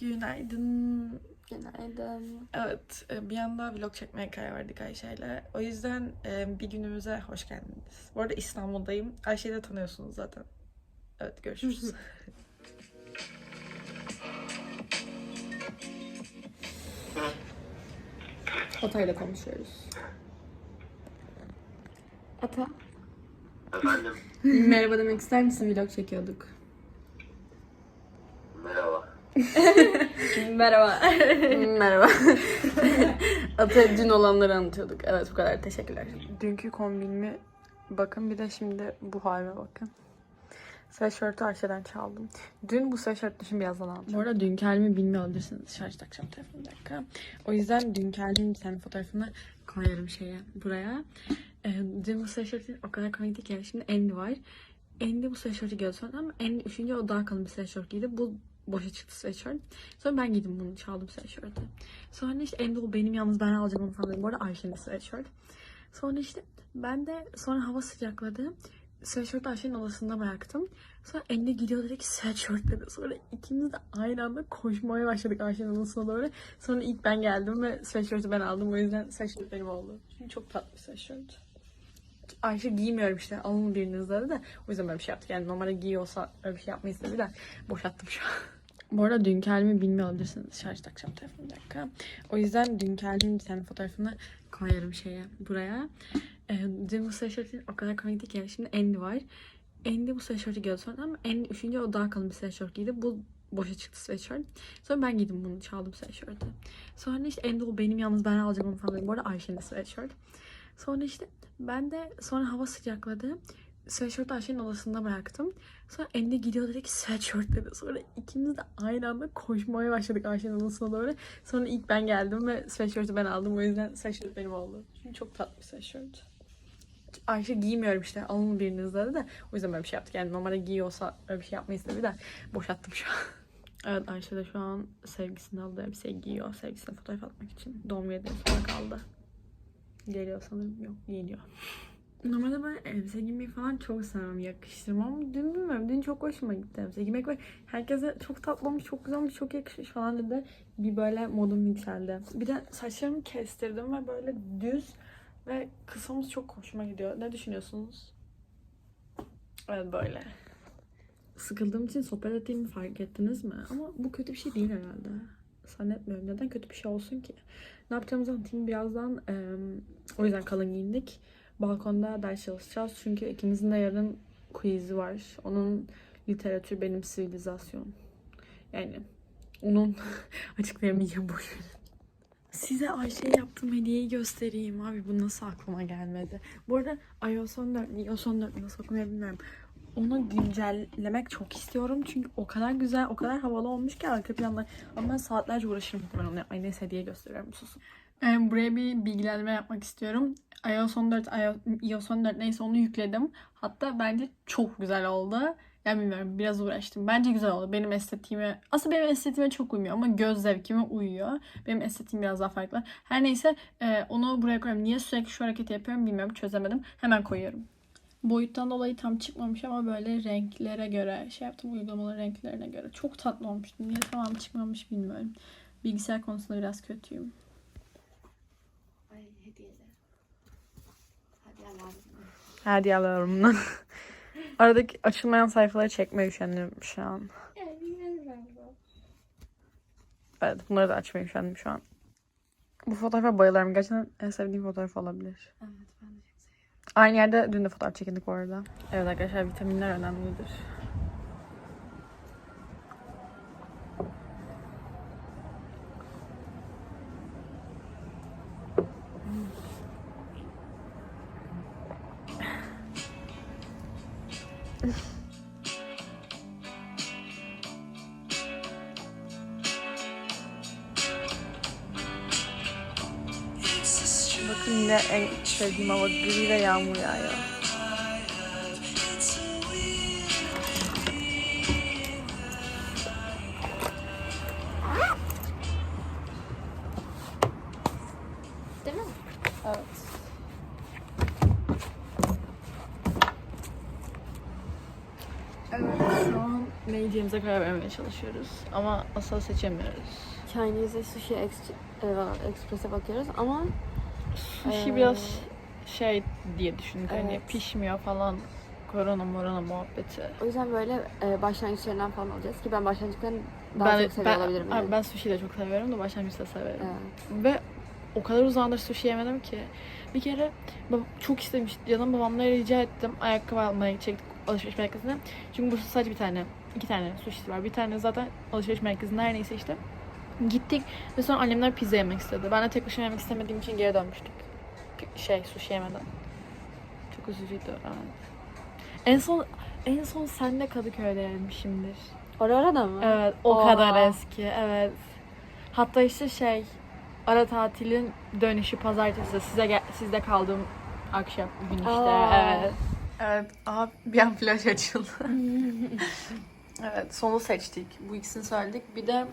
Günaydın. Günaydın. Evet, e, bir anda vlog çekmeye karar verdik Ayşe'yle. O yüzden e, bir günümüze hoş geldiniz. Bu arada İstanbul'dayım. Ayşe'yi de tanıyorsunuz zaten. Evet, görüşürüz. Ata'yla konuşuyoruz. Ata. Efendim, Merhaba demek ister misin? Vlog çekiyorduk. merhaba. Merhaba. Merhaba. Ata dün olanları anlatıyorduk. Evet bu kadar. Teşekkürler. Dünkü kombinimi bakın bir de şimdi bu halime bakın. Sweatshirt'ü Ayşe'den çaldım. Dün bu sweatshirt şimdi birazdan alacağım. Bu arada dünkü halimi bilmiyor olabilirsiniz. Şarj takacağım telefonu dakika. O yüzden dünkü halimin bir tane fotoğrafını koyarım şeye buraya. Ee, dün bu sweatshirt'in o kadar komikti ki. Şimdi Andy var. Andy bu sweatshirt'ü giyiyordu sonra ama Andy üşünce o daha kalın bir sweatshirt giydi. Bu boşa çıktı sweatshirt. Sonra ben giydim bunu çaldım sweatshirt'ı. Sonra işte Andy o benim yalnız ben alacağım onu dedim. Bu arada Ayşe'nin sweatshirt. Sonra işte ben de sonra hava sıcakladı. Sweatshirt Ayşe'nin odasında bıraktım. Sonra Andy gidiyor dedi ki sweatshirt dedi. Sonra ikimiz de aynı anda koşmaya başladık Ayşe'nin odasına doğru. Sonra ilk ben geldim ve sweatshirt'ü ben aldım. O yüzden sweatshirt benim oldu. Çünkü çok tatlı bir sweatshirt. Ayşe giymiyorum işte alın biriniz dedi de o yüzden böyle bir şey yaptık. Yani normalde giyiyorsa öyle bir şey yapmayı istedi de boşalttım şu an. Bu arada dünkü halimi bilmiyor olabilirsiniz. Şarj takacağım telefonu bir dakika. O yüzden dünkü halimin bir tane fotoğrafını koyarım şeye buraya. Ee, dün bu sweatshirt'in o kadar komikti ki. Şimdi Andy var. Andy bu sweatshirt'ü giyiyordu sonra ama Andy üşünce o daha kalın bir sweatshirt giydi. Bu boşa çıktı sweatshirt. Sonra ben giydim bunu çaldım sweatshirt'ı. Sonra işte Andy o benim yalnız ben alacağım onu falan. Bu arada Ayşe'nin sweatshirt. Sonra işte ben de sonra hava sıcakladı. Sweatshirt Ayşe'nin odasında bıraktım. Sonra Andy gidiyor dedi ki sweatshirt dedi. Sonra ikimiz de aynı anda koşmaya başladık Ayşe'nin odasına doğru. Sonra ilk ben geldim ve sweatshirt'ü ben aldım. O yüzden sweatshirt benim oldu. Çünkü çok tatlı bir sweatshirt. Ayşe giymiyorum işte alın biriniz dedi de o yüzden böyle bir şey yaptık. Yani normalde giyiyorsa öyle bir şey yapmayı istedi de boşalttım şu an. Evet Ayşe de şu an sevgisini aldığı elbiseyi giyiyor. Sevgisine fotoğraf atmak için. Doğum günü kaldı. Geliyor sanırım. Yok geliyor. Normalde ben elbise giymeyi falan çok sevmem, yakıştırmam. Dün bilmiyorum, dün çok hoşuma gitti elbise giymek ve herkese çok tatlı olmuş, çok güzel çok yakışmış falan dedi. Bir böyle modum yükseldi. Bir de saçlarımı kestirdim ve böyle düz ve kısamız çok hoşuma gidiyor. Ne düşünüyorsunuz? Evet böyle. Sıkıldığım için sohbet ettiğimi fark ettiniz mi? Ama bu kötü bir şey değil herhalde. Zannetmiyorum. Neden kötü bir şey olsun ki? Ne yapacağımızı anlatayım birazdan. Ee, o yüzden kalın giyindik. Balkonda ders çalışacağız. Çünkü ikimizin de yarın quiz'i var. Onun literatür benim sivilizasyon. Yani onun açıklayamayacağım verin. Size Ayşe'ye yaptığım hediyeyi göstereyim abi. Bu nasıl aklıma gelmedi. Bu arada iOS 14 mi, iOS 14 mi nasıl okunuyor bilmiyorum. Onu güncellemek çok istiyorum. Çünkü o kadar güzel, o kadar havalı olmuş ki arka planda. Ama ben saatlerce uğraşırım ben onu yapmaya. Neyse hediye gösteriyorum susun. Ee, buraya bir bilgilendirme yapmak istiyorum. iOS 14, iOS 14 neyse onu yükledim. Hatta bence çok güzel oldu. Yani bilmiyorum biraz uğraştım. Bence güzel oldu. Benim estetiğime, aslında benim estetiğime çok uymuyor ama göz zevkime uyuyor. Benim estetiğim biraz daha farklı. Her neyse e, onu buraya koyuyorum. Niye sürekli şu hareketi yapıyorum bilmiyorum. Çözemedim. Hemen koyuyorum. Boyuttan dolayı tam çıkmamış ama böyle renklere göre şey yaptım uygulamaların renklerine göre. Çok tatlı olmuştu. Niye tamam çıkmamış bilmiyorum. Bilgisayar konusunda biraz kötüyüm. Ay hediyeler. Alalım. Aradaki açılmayan sayfaları çekmeye üşendim şu an. Evet bunları da açmaya üşendim şu an. Bu fotoğrafa bayılırım. Gerçekten en sevdiğim fotoğraf olabilir. Evet ben de çok seviyorum. Aynı yerde dün de fotoğraf çekindik bu arada. Evet arkadaşlar vitaminler önemlidir. Yine en sevdiğim hava gri ve yağmur yağıyor. Değil mi? Evet. Evet şu an ne yiyeceğimize karar vermeye çalışıyoruz. Ama asla seçemiyoruz. Chinese sushi ex- e, express'e bakıyoruz ama Sushi Ee, biraz şey diye düşündük hani evet. pişmiyor falan. Korona morona muhabbeti. o yüzden böyle e, başlangıçlarından falan alacağız ki ben başlangıçlarını daha ben, çok seviyor ben, olabilirim. abi yani. ben sushi de çok seviyorum da başlangıçta severim. Evet. Ve o kadar uzandır sushi yemedim ki. Bir kere çok istemiştim. Canım babamlara rica ettim. Ayakkabı almaya gidecektik alışveriş merkezine. Çünkü burada sadece bir tane, iki tane sushi var. Bir tane zaten alışveriş merkezinde her neyse işte. Gittik ve sonra annemler pizza yemek istedi. Ben de tek başıma yemek istemediğim için geri dönmüştük. Şey sushi yemeden. Çok üzücüydü. evet. En son en son sen de Kadıköy'de yemişimdir. Orada mı? Evet, o Oha. kadar eski. Evet. Hatta işte şey ara tatilin dönüşü pazartesi size gel- sizde kaldığım akşam gün işte. Aa. Evet. Evet, abi bir an flash açıldı. evet, sonu seçtik. Bu ikisini söyledik. Bir de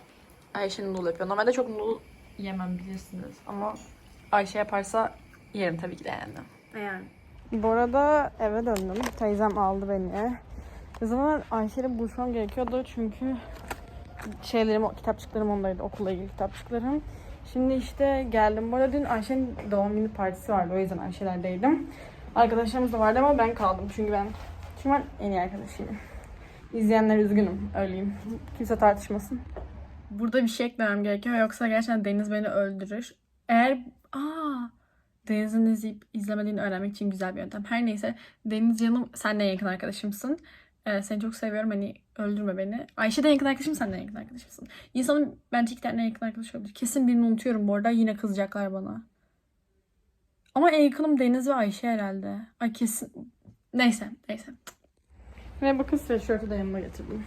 Ayşe'nin noodle yapıyor. Normalde çok noodle yemem bilirsiniz ama Ayşe yaparsa yerim tabii ki de yani. Yani. Bu arada eve döndüm. Teyzem aldı beni. O zaman Ayşe ile buluşmam gerekiyordu çünkü şeylerim, kitapçıklarım ondaydı. Okulla ilgili kitapçıklarım. Şimdi işte geldim. Bu arada dün Ayşe'nin doğum günü partisi vardı. O yüzden Ayşe'lerdeydim. Arkadaşlarımız da vardı ama ben kaldım. Çünkü ben çünkü ben en iyi arkadaşıyım. İzleyenler üzgünüm. Öyleyim. Kimse tartışmasın. Burada bir şey eklemem gerekiyor. Yoksa gerçekten Deniz beni öldürür. Eğer... Aa, Deniz'in izleyip izlemediğini öğrenmek için güzel bir yöntem. Her neyse Deniz canım sen en yakın arkadaşımsın. Ee, seni çok seviyorum hani öldürme beni. Ayşe de yakın arkadaşım sen de yakın arkadaşımsın. İnsanın bence iki tane yakın arkadaş olabilir. Kesin birini unutuyorum bu arada yine kızacaklar bana. Ama en yakınım Deniz ve Ayşe herhalde. Ay kesin. Neyse neyse. Ve bakın sweatshirt'ü de yanıma getirdim.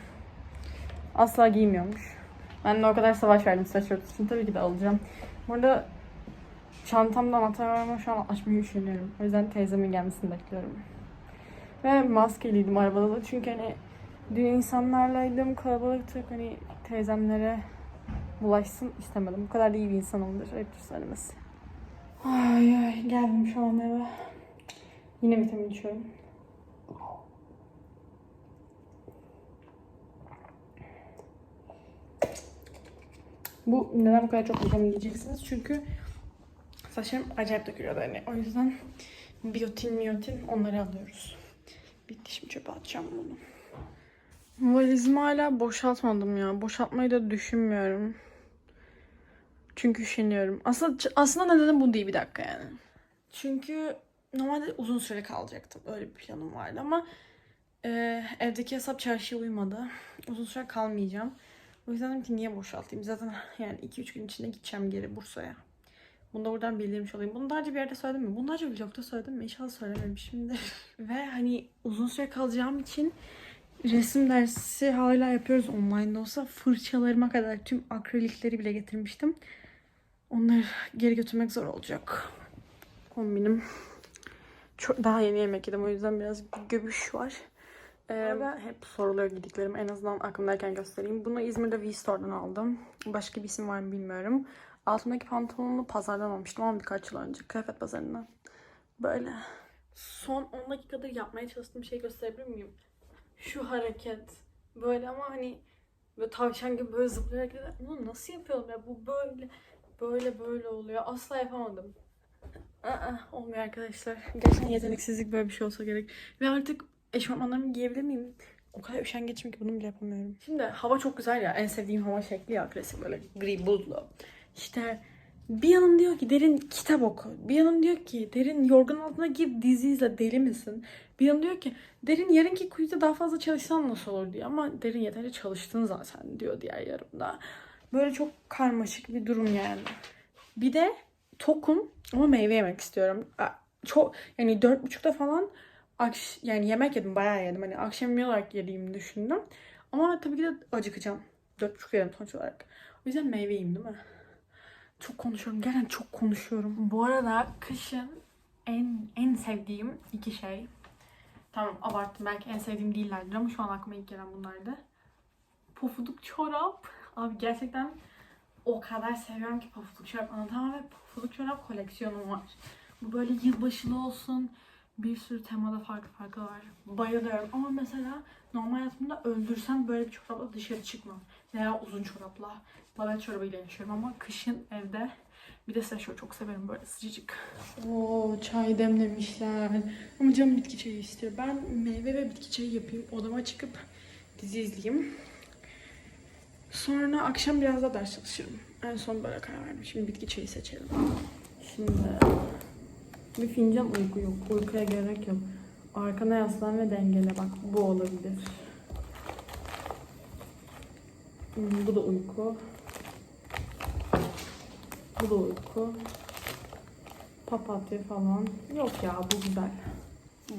Asla giymiyormuş. Ben de o kadar savaş verdim sweatshirt için. Tabii ki de alacağım. Burada Çantamda anahtar var şu an açmayı üşeniyorum. O yüzden teyzemin gelmesini bekliyorum. Ve maskeliydim arabada da çünkü hani dün insanlarlaydım kalabalıktık hani teyzemlere bulaşsın istemedim. Bu kadar da iyi bir insanımdır. Ayıptır söylemesi. Ay ay geldim şu an eve. Yine vitamin içiyorum. Bu neden bu kadar çok vitamin diyeceksiniz? Çünkü Saçlarım acayip dökülüyordu hani. O yüzden biyotin, miyotin onları alıyoruz. Bitti şimdi çöpe atacağım bunu. Valizimi hala boşaltmadım ya. Boşaltmayı da düşünmüyorum. Çünkü üşeniyorum. Aslında aslında nedeni bu değil bir dakika yani. Çünkü normalde uzun süre kalacaktım. Öyle bir planım vardı ama e, evdeki hesap çarşıya uymadı. Uzun süre kalmayacağım. O yüzden dedim ki niye boşaltayım? Zaten yani 2-3 gün içinde gideceğim geri Bursa'ya. Bunu da buradan bildirmiş olayım. Bunu daha önce bir yerde söyledim mi? Bunu daha önce vlogda söyledim mi? İnşallah söylememişimdir. Ve hani uzun süre kalacağım için resim dersi hala yapıyoruz online de olsa. Fırçalarıma kadar tüm akrilikleri bile getirmiştim. Onları geri götürmek zor olacak. Kombinim. Çok, daha yeni yemek yedim o yüzden biraz göbüş var. Ee, hep soruluyor gidiklerim. En azından aklımdayken göstereyim. Bunu İzmir'de V-Store'dan aldım. Başka bir isim var mı bilmiyorum. Altımdaki pantolonu pazardan almıştım ama birkaç yıl önce. Kıyafet pazarından. Böyle. Son 10 dakikadır yapmaya çalıştığım şeyi gösterebilir miyim? Şu hareket. Böyle ama hani böyle tavşan gibi böyle zıplayarak. Bunu nasıl yapıyorum ya? Bu böyle böyle böyle oluyor. Asla yapamadım. Aa, olmuyor arkadaşlar. Gerçekten yeteneksizlik böyle bir şey olsa gerek. Ve artık eşofmanlarımı giyebilir miyim? O kadar üşengeçim ki bunu bile yapamıyorum. Şimdi hava çok güzel ya. En sevdiğim hava şekli ya klasik böyle gri buzlu. İşte bir yanım diyor ki derin kitap oku. Bir yanım diyor ki derin yorganın altına gir dizi izle deli misin? Bir yanım diyor ki derin yarınki quizde daha fazla çalışsan nasıl olur diyor. Ama derin yeterince çalıştın zaten diyor diğer yarımda. Böyle çok karmaşık bir durum yani. Bir de tokum ama meyve yemek istiyorum. Çok yani dört buçukta falan akş yani yemek yedim bayağı yedim. Hani akşam yemeği olarak yediğimi düşündüm. Ama tabii ki de acıkacağım. Dört buçuk yedim sonuç olarak. O yüzden meyve değil mi? Çok konuşuyorum. Gerçekten çok konuşuyorum. Bu arada kışın en en sevdiğim iki şey. Tamam abarttım. Belki en sevdiğim değillerdir ama şu an aklıma ilk gelen bunlardı. Pofuduk çorap. Abi gerçekten o kadar seviyorum ki pofuduk çorap anlatamam ve pofuduk çorap koleksiyonum var. Bu böyle yılbaşılı olsun. Bir sürü temada farklı farklı var. Bayılıyorum ama mesela Normal hayatımda öldürsem böyle bir çorapla dışarı çıkmam. Veya uzun çorapla. Babet çorabıyla yaşıyorum ama kışın evde bir de sweatshirt çok severim böyle sıcacık. Oo çay demlemişler. Ama canım bitki çayı istiyor. Ben meyve ve bitki çayı yapayım. Odama çıkıp dizi izleyeyim. Sonra akşam biraz da ders çalışırım. En son böyle karar verdim. Şimdi bitki çayı seçelim. Şimdi bir fincan uyku yok. Uykuya gerek yok. Arkana yaslan ve dengele bak. Bu olabilir. Hmm, Bu da uyku. Bu da uyku. Papatya falan. Yok ya bu güzel.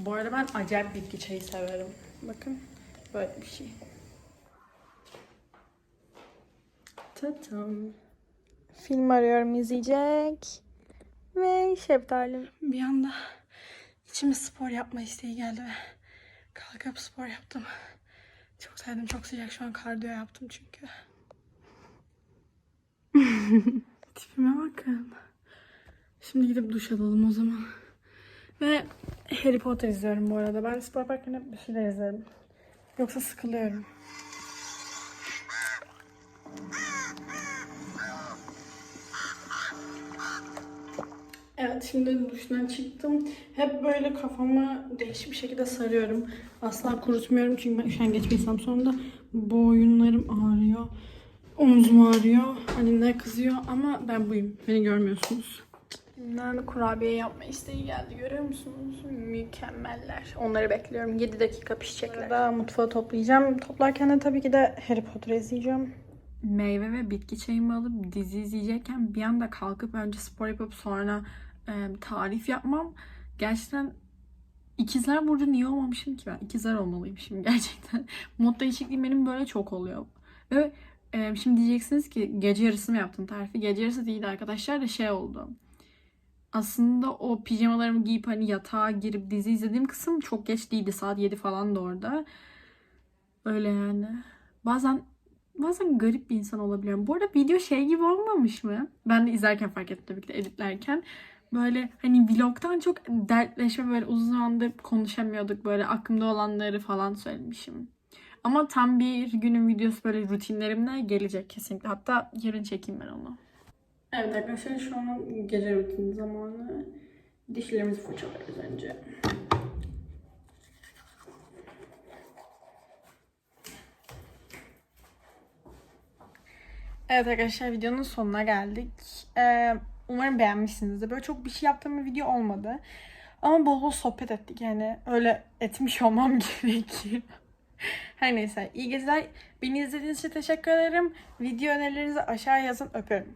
Bu arada ben acayip bitki çayı severim. Bakın böyle bir şey. Tatam. Film arıyorum izleyecek. Ve şeftalim. Bir anda içime spor yapma isteği geldi ve kalkıp spor yaptım. Çok sevdim. Çok sıcak şu an kardiyo yaptım çünkü. Tipime bakın. Şimdi gidip duş alalım o zaman. Ve Harry Potter izliyorum bu arada. Ben spor yaparken hep bir şeyler izlerim. Yoksa sıkılıyorum. Evet şimdi duştan çıktım. Hep böyle kafamı değişik bir şekilde sarıyorum. Asla kurutmuyorum çünkü ben üşengeç bir insanım. Sonra boyunlarım ağrıyor. Omzum ağrıyor. Annemler kızıyor ama ben buyum. Beni görmüyorsunuz. Nerede kurabiye yapma isteği geldi görüyor musunuz? Mükemmeller. Onları bekliyorum. 7 dakika pişecekler. Daha mutfağı toplayacağım. Toplarken de tabii ki de Harry Potter izleyeceğim. Meyve ve bitki çayımı alıp dizi izleyecekken bir anda kalkıp önce spor yapıp sonra e, tarif yapmam gerçekten ikizler burcu niye olmamışım ki ben? İkizler olmalıymışım gerçekten. Mod değişikliğim benim böyle çok oluyor. Ve e, şimdi diyeceksiniz ki gece yarısı mı yaptın tarifi? Gece yarısı değildi arkadaşlar da şey oldu. Aslında o pijamalarımı giyip hani yatağa girip dizi izlediğim kısım çok geç değildi. Saat 7 falan da orada. Öyle yani. Bazen bazen garip bir insan olabiliyorum. Bu arada video şey gibi olmamış mı? Ben de izlerken fark ettim tabii ki de editlerken. Böyle hani vlogtan çok dertleşme böyle uzun zamandır konuşamıyorduk. Böyle aklımda olanları falan söylemişim. Ama tam bir günün videosu böyle rutinlerimle gelecek kesinlikle. Hatta yarın çekeyim ben onu. Evet arkadaşlar şu an gece rutini zamanı. Dişlerimizi fırçalıyoruz önce. Evet arkadaşlar videonun sonuna geldik. Ee, umarım beğenmişsinizdir. Böyle çok bir şey yaptığım bir video olmadı. Ama bol bol sohbet ettik yani. Öyle etmiş olmam gerekiyor. Her neyse iyi geceler. Beni izlediğiniz için teşekkür ederim. Video önerilerinizi aşağı yazın. Öpüyorum.